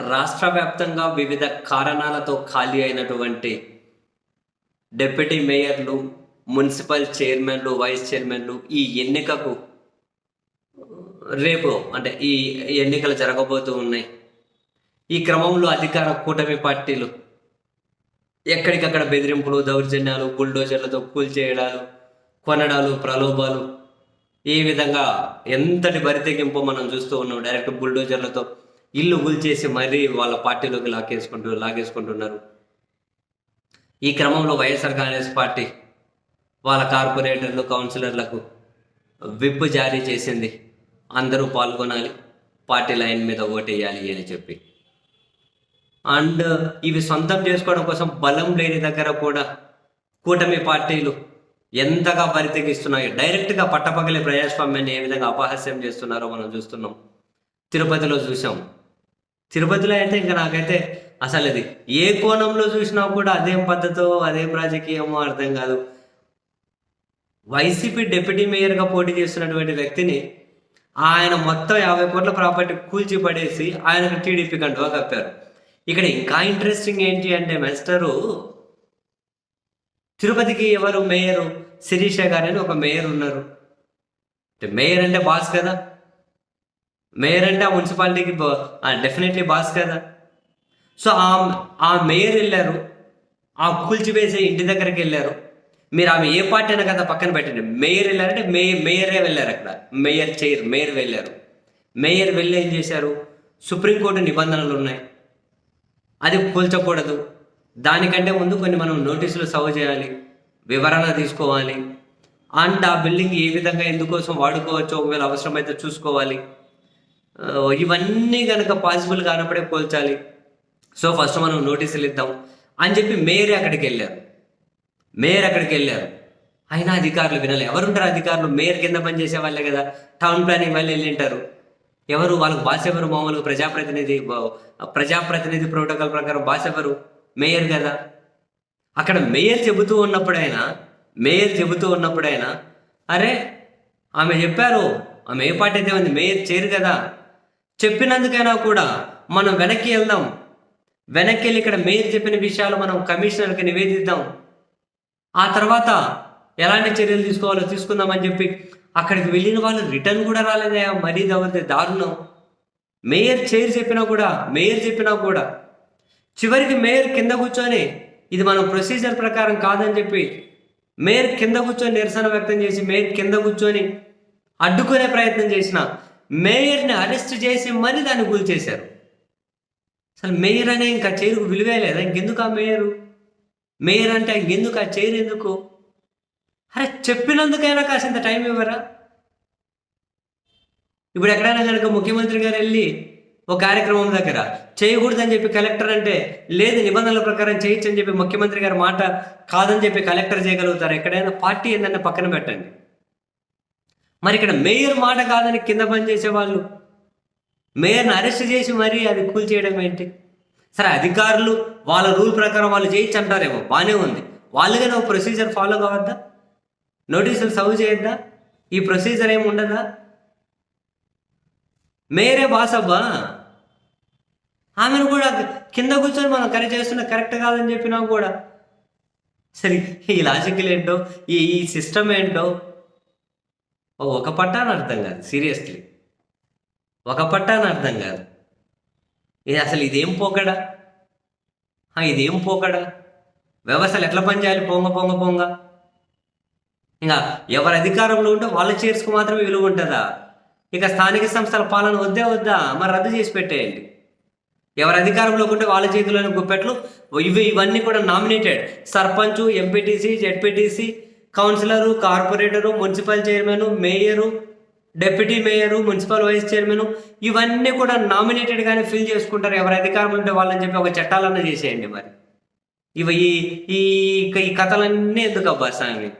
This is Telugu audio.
రాష్ట్ర వ్యాప్తంగా వివిధ కారణాలతో ఖాళీ అయినటువంటి డిప్యూటీ మేయర్లు మున్సిపల్ చైర్మన్లు వైస్ చైర్మన్లు ఈ ఎన్నికకు రేపు అంటే ఈ ఎన్నికలు జరగబోతూ ఉన్నాయి. ఈ క్రమంలో అధికార కూటమి పార్టీలు ఎక్కడికక్కడ బెదిరింపులు దౌర్జన్యాలు బుల్డోజర్లతో కూల్చేయడాలు కొనడాలు ప్రలోభాలు ఈ విధంగా ఎంతటి బరితెగింపు మనం చూస్తూ ఉన్నాం. డైరెక్ట్ బుల్డోజర్లతో ఇల్లు గుల్చేసి మరీ వాళ్ళ పార్టీలోకి లాగేసుకుంటూ లాగేసుకుంటున్నారు. ఈ క్రమంలో వైఎస్ఆర్ కాంగ్రెస్ పార్టీ వాళ్ళ కార్పొరేటర్లు కౌన్సిలర్లకు విప్ జారీ చేసింది. అందరూ పాల్గొనాలి పార్టీ లైన్ మీద ఓటేయాలి అని చెప్పి. అండ్ ఇవి సొంతం చేసుకోవడం కోసం బలం లేని దగ్గర కూడా కూటమి పార్టీలు ఎంతగా బరితెగిస్తున్నాయి డైరెక్ట్గా పట్టపగలే ప్రజాస్వామ్యాన్ని ఏ విధంగా అపహాస్యం చేస్తున్నారో మనం చూస్తున్నాం. తిరుపతిలో చూసాం తిరుపతిలో అయితే ఇంకా నాకైతే అసలు అది ఏ కోణంలో చూసినా కూడా అదేం పద్ధతో అదేం రాజకీయమో అర్థం కాదు. వైసీపీ డిప్యూటీ మేయర్గా పోటీ చేస్తున్నటువంటి వ్యక్తిని ఆయన మొత్తం యాభై కోట్ల ప్రాపర్టీ కూల్చి పడేసి ఆయనకు టీడీపీ కండువా కప్పారు. ఇక్కడ ఇంకా ఇంట్రెస్టింగ్ ఏంటి అంటే మెస్టరు తిరుపతికి ఎవరు మేయరు? శిరీష గారు అని ఒక మేయర్ ఉన్నారు. అంటే మేయర్ అంటే బాస్ కదా. మేయర్ అంటే ఆ మున్సిపాలిటీకి డెఫినెట్లీ బాస్ కదా. సో ఆ ఆ మేయర్ వెళ్ళారు. ఆ కూల్చివేసే ఇంటి దగ్గరికి వెళ్ళారు. మీరు ఆమె ఏ పార్టీ అయినా కదా పక్కన పెట్టండి. మేయర్ వెళ్ళారంటే మే మేయరే వెళ్ళారు అక్కడ. మేయర్ చైర్ మేయర్ వెళ్ళారు. మేయర్ వెళ్ళి ఏం చేశారు? సుప్రీంకోర్టు నిబంధనలు ఉన్నాయి. అది కూల్చకూడదు. దానికంటే ముందు కొన్ని మనం నోటీసులు సర్వ్ చేయాలి. వివరణ తీసుకోవాలి. అండ్ ఆ బిల్డింగ్ ఏ విధంగా ఎందుకోసం వాడుకోవచ్చు ఒకవేళ అవసరమైతే చూసుకోవాలి. ఇవన్నీ కనుక పాసిబుల్ కానప్పుడే పోల్చాలి. సో ఫస్ట్ మనం నోటీసులు ఇద్దాం అని చెప్పి మేయర్ అక్కడికి వెళ్ళారు. మేయర్ అక్కడికి వెళ్ళారు. అయినా అధికారులు వినాలి. ఎవరుంటారు అధికారులు? మేయర్ కింద పనిచేసే వాళ్ళే కదా. టౌన్ ప్లానింగ్ వాళ్ళు వెళ్ళింటారు ఎవరు? వాళ్ళకు భాష ఎవరు? మామూలుగా ప్రజాప్రతినిధి ప్రజాప్రతినిధి ప్రోటోకాల్ ప్రకారం భాష ఎవరు? మేయర్ కదా. అక్కడ మేయర్ చెబుతూ ఉన్నప్పుడైనా మేయర్ చెబుతూ ఉన్నప్పుడైనా అరే ఆమె చెప్పారు. ఆమె ఏ పార్టీ అయితే ఉంది? మేయర్ చేయరు కదా. చెప్పినందుకైనా కూడా మనం వెనక్కి వెళ్దాం. వెనక్కి వెళ్ళి ఇక్కడ మేయర్ చెప్పిన విషయాలు మనం కమిషనర్కి నివేదిద్దాం. ఆ తర్వాత ఎలాంటి చర్యలు తీసుకోవాలో తీసుకుందామని చెప్పి అక్కడికి వెళ్ళిన వాళ్ళు రిటర్న్ కూడా రాలేదే మరీ దవరితే దారుణం. మేయర్ చైర్ చెప్పినా కూడా మేయర్ చెప్పినా కూడా. చివరికి మేయర్ కింద కూర్చొని ఇది మనం ప్రొసీజర్ ప్రకారం కాదని చెప్పి మేయర్ కింద కూర్చొని నిరసన వ్యక్తం చేసి మేయర్ కింద కూర్చొని అడ్డుకునే ప్రయత్నం చేసిన మేయర్ని అరెస్ట్ చేసి మరీ దాన్ని కూల్చేశారు అసలు మేయర్ అనే ఇంకా చైరుకు విలువే లేదా? ఇంకెందుకు ఆ మేయరు? మేయర్ అంటే ఇంకెందుకు? ఆ చైర్ ఎందుకు? అరే చెప్పినందుకైనా కాసింత టైం ఇవ్వరా? ఇప్పుడు ఎక్కడైనా కనుక ముఖ్యమంత్రి గారు వెళ్ళి ఒక కార్యక్రమం దగ్గర చేయకూడదని చెప్పి కలెక్టర్ అంటే లేదు నిబంధనల ప్రకారం చేయొచ్చు అని చెప్పి ముఖ్యమంత్రి గారి మాట కాదని చెప్పి కలెక్టర్ చేయగలుగుతారు? ఎక్కడైనా పార్టీ ఏంటంటే పక్కన పెట్టండి. మరి ఇక్కడ మేయర్ మాట కాదని కింద పనిచేసే వాళ్ళు మేయర్ని అరెస్ట్ చేసి మరీ అది కూల్చేయడం ఏంటి? సరే అధికారులు వాళ్ళ రూల్ ప్రకారం వాళ్ళు చేయొచ్చు అంటారేమో బాగానే ఉంది. వాళ్ళుగా నువ్వు ప్రొసీజర్ ఫాలో కావద్దా? నోటీసులు సర్వ్ చేయొద్దా? ఈ ప్రొసీజర్ ఏమి ఉండదా? మేరే బాసబ్బా ఆమెను కూడా కింద కూర్చొని మనం కరెక్ట్ చేస్తున్న కరెక్ట్ కాదని చెప్పినా కూడా. సరే ఈ లాజికల్ ఏంటో ఈ ఈ సిస్టమ్ ఏంటో ఓ ఒక పట్టాని అర్థం కాదు సీరియస్లీ. ఒక పట్టాని అర్థం కాదు. ఇది అసలు ఇదేం పోకడా? ఇదేం పోకడా? వ్యవస్థలు ఎట్లా పనిచేయాలి? పొంగ పొంగ పొంగ. ఇంకా ఎవరి అధికారంలో ఉంటే వాళ్ళ చేర్చుకు మాత్రమే విలువ ఉంటుందా? ఇక స్థానిక సంస్థల పాలన వద్దే వద్దా? మరి రద్దు చేసి పెట్టేయండి. ఎవరి అధికారంలో ఉంటే వాళ్ళ చేతిలోని గుప్పెట్లు ఇవి ఇవన్నీ కూడా nominated. Sarpanch MPTC ZPTC councillor corporator municipal chairman mayor deputy mayor municipal vice chairman ఇవన్నీ కూడా నామినేటెడ్గానే ఫిల్ చేసుకుంటారు. ఎవరి అధికారం ఉంటే వాళ్ళని చెప్పి ఒక చట్టాలన్నా చేసేయండి మరి. ఇవి ఈ ఈ ఈ కథలన్నీ ఎందుకు అబ్బా స్వామి